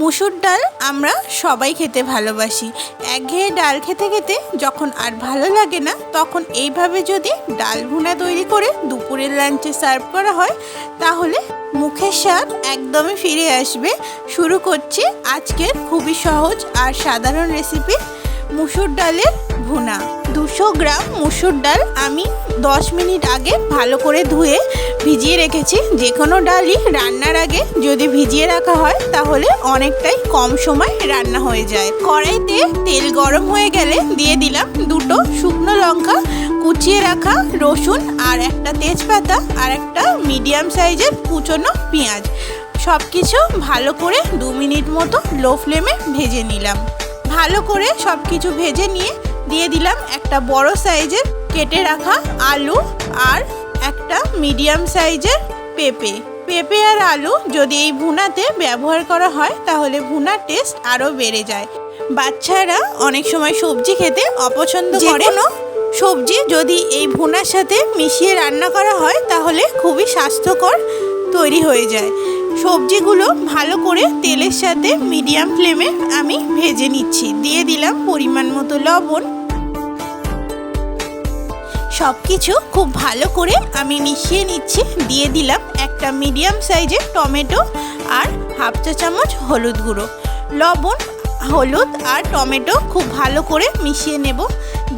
মুসুর ডাল আমরা সবাই খেতে ভালোবাসি। একঘেয়ে ডাল খেতে খেতে যখন আর ভালো লাগে না, তখন এইভাবে যদি ডাল ভুনা তৈরি করে দুপুরের লাঞ্চে সার্ভ করা হয়, তাহলে মুখের স্বাদ একদমই ফিরে আসবে। শুরু করছি আজকের খুবই সহজ আর সাধারণ রেসিপি মুসুর ডালের ভুনা। দুশো গ্রাম মুসুর ডাল আমি দশ মিনিট আগে ভালো করে ধুয়ে ভিজিয়ে রেখেছি। যে কোনো ডালই রান্নার আগে যদি ভিজিয়ে রাখা হয়, তাহলে অনেকটাই কম সময় রান্না হয়ে যায়। কড়াইতে তেল গরম হয়ে গেলে দিয়ে দিলাম দুটো শুকনো লঙ্কা, কুচিয়ে রাখা রসুন আর একটা তেজপাতা আর একটা মিডিয়াম সাইজের কুচনো পেঁয়াজ। সব কিছু ভালো করে দু মিনিট মতো লো ফ্লেমে ভেজে নিলাম। ভালো করে সব কিছু ভেজে নিয়ে দিয়ে দিলাম একটা বড় সাইজের কেটে রাখা আলু আর একটা মিডিয়াম সাইজের পেঁপে। পেঁপে আর আলু যদি এই ভুনাতে ব্যবহার করা হয় তাহলে ভুনার টেস্ট আরও বেড়ে যায়। বাচ্চারা অনেক সময় সবজি খেতে অপছন্দ করে। সবজি যদি এই ভুনার সাথে মিশিয়ে রান্না করা হয় তাহলে খুবই স্বাস্থ্যকর তৈরি হয়ে যায়। সবজিগুলো ভালো করে তেলের সাথে মিডিয়াম ফ্লেমে আমি ভেজে নিচ্ছি। দিয়ে দিলাম পরিমাণ মতো লবণ। সব কিছু খুব ভালো করে আমি মিশিয়ে নিচ্ছি। দিয়ে দিলাম একটা মিডিয়াম সাইজের টমেটো আর হাফ চা চামচ হলুদ গুঁড়ো। লবণ, হলুদ আর টমেটো খুব ভালো করে মিশিয়ে নেব।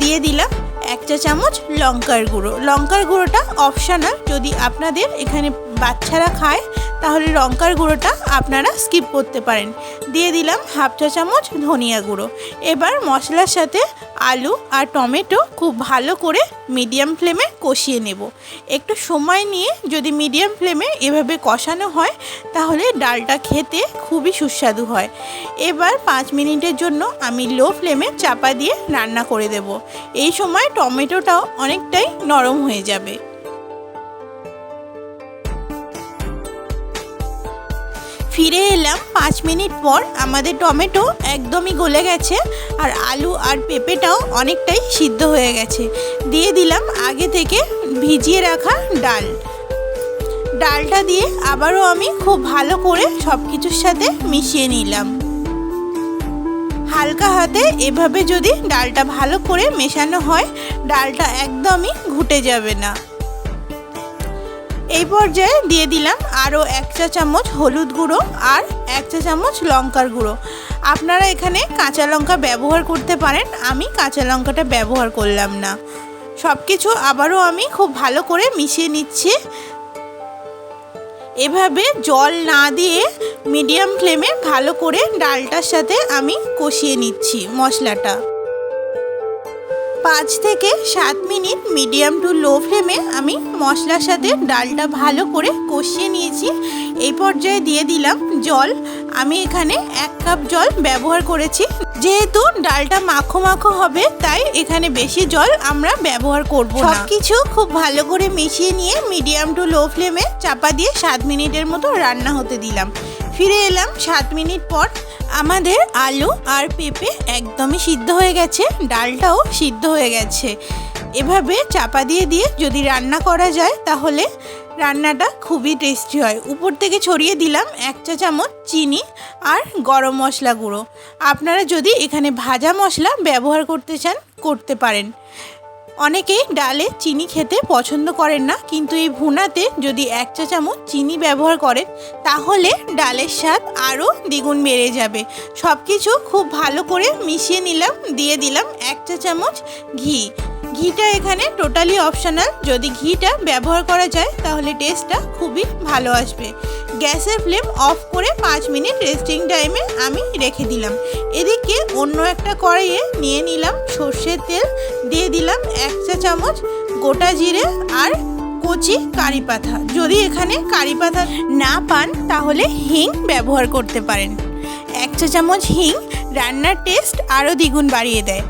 দিয়ে দিলাম এক চা চামচ লঙ্কার গুঁড়ো। লঙ্কার গুঁড়োটা অপশানাল, যদি আপনাদের এখানে বাচ্চারা খায় তাহলে লঙ্কার গুঁড়োটা আপনারা স্কিপ করতে পারেন। দিয়ে দিলাম হাফ চা চামচ ধনিয়া গুঁড়ো। এবার মশলার সাথে আলু আর টমেটো খুব ভালো করে মিডিয়াম ফ্লেমে কষিয়ে নেব। একটু সময় নিয়ে যদি মিডিয়াম ফ্লেমে এভাবে কষানো হয়, তাহলে ডালটা খেতে খুবই সুস্বাদু হয়। এবার পাঁচ মিনিটের জন্য আমি লো ফ্লেমে চাপা দিয়ে রান্না করে দেব। এই সময় টমেটোটাও অনেকটাই নরম হয়ে যাবে। ফিরে এলাম পাঁচ মিনিট পর আমাদের টমেটো একদমই গলে গেছে আর আলু আর পেঁপেটাও অনেকটাই সিদ্ধ হয়ে গেছে। দিয়ে দিলাম আগে থেকে ভিজিয়ে রাখা ডাল। ডালটা দিয়ে আবারও আমি খুব ভালো করে সব কিছুর সাথে মিশিয়ে নিলাম। হালকা হাতে এভাবে যদি ডালটা ভালো করে মেশানো হয়, ডালটা একদমই ঘুটে যাবে না। এই পর্যায়ে দিয়ে দিলাম আরও এক চা চামচ হলুদ গুঁড়ো আর এক চা চামচ লঙ্কার গুঁড়ো। আপনারা এখানে কাঁচা লঙ্কা ব্যবহার করতে পারেন, আমি কাঁচা লঙ্কাটা ব্যবহার করলাম না। সব কিছু আবারও আমি খুব ভালো করে মিশিয়ে নিচ্ছি। এভাবে জল না দিয়ে মিডিয়াম ফ্লেমে ভালো করে ডালটার সাথে আমি কষিয়ে নিচ্ছি মশলাটা। পাঁচ থেকে সাত মিনিট মিডিয়াম টু লো ফ্লেমে আমি মশলার সাথে ডালটা ভালো করে কষিয়ে নিয়েছি। এই পর্যায়ে দিয়ে দিলাম জল। আমি এখানে এক কাপ জল ব্যবহার করেছি। যেহেতু ডালটা মাখো মাখো হবে, তাই এখানে বেশি জল আমরা ব্যবহার করব সব কিছু খুব ভালো করে মিশিয়ে নিয়ে মিডিয়াম টু লো ফ্লেমে চাপা দিয়ে সাত মিনিটের মতো রান্না হতে দিলাম। ফিরে এলাম সাত মিনিট পর। আমাদের আলু আর পেঁপে একদমই সিদ্ধ হয়ে গেছে, ডালটাও সিদ্ধ হয়ে গেছে। এভাবে চাপা দিয়ে দিয়ে যদি রান্না করা যায়, তাহলে রান্নাটা খুবই টেস্টি হয়। উপর থেকে ছড়িয়ে দিলাম এক চা চামচ চিনি আর গরম মশলা গুঁড়ো। আপনারা যদি এখানে ভাজা মশলা ব্যবহার করতে চান, করতে পারেন। অনেকেই ডালে চিনি খেতে পছন্দ করেন না, কিন্তু এই ভুনাতে যদি এক চা চামচ চিনি ব্যবহার করেন, তাহলে ডালের স্বাদ আরও দ্বিগুণ বেড়ে যাবে। সব কিছু খুব ভালো করে মিশিয়ে নিলাম, দিয়ে দিলাম এক চা চামচ ঘি। ঘিটা এখানে টোটালি অপশনাল। যদি ঘিটা ব্যবহার করা যায়, তাহলে টেস্টটা খুবই ভালো আসবে। গ্যাসের ফ্লেম অফ করে পাঁচ মিনিট রেস্টিং টাইমে আমি রেখে দিলাম। এদিকে অন্য একটা কড়াইয়ে নিয়ে নিলাম সর্ষের তেল, দিয়ে দিলাম এক চা চামচ গোটা জিরে আর কচি কারি পাতা। যদি এখানে কারি পাতা না পান, তাহলে হিং ব্যবহার করতে পারেন। এক চা চামচ হিং রান্নার টেস্ট আরও দ্বিগুণ বাড়িয়ে দেয়।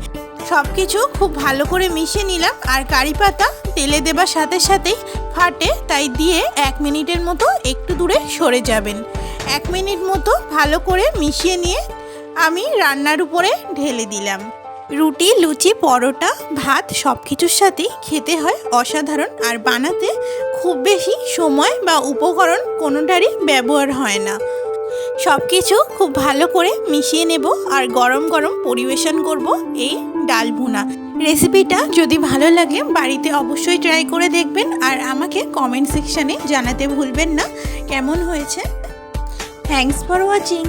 সব কিছু খুব ভালো করে মিশিয়ে নিলাম আর কারি পাতা তেলে দেবার সাথে সাথেই ফাটে, তাই দিয়ে এক মিনিটের মতো একটু দূরে সরে যাবেন। এক মিনিট মতো ভালো করে মিশিয়ে নিয়ে আমি রান্নার উপরে ঢেলে দিলাম। রুটি, লুচি, পরোটা, ভাত সব কিছুর সাথেই খেতে হয় অসাধারণ আর বানাতে খুব বেশি সময় বা উপকরণ কোনোটারই ব্যবহার হয় না। সব কিছু খুব ভালো করে মিশিয়ে নেব আর গরম গরম পরিবেশন করব এই ডাল ভুনা। রেসিপিটা যদি ভালো লাগে বাড়িতে অবশ্যই ট্রাই করে দেখবেন আর আমাকে কমেন্ট সেকশানে জানাতে ভুলবেন না। কেমন হয়েছে? Thanks for watching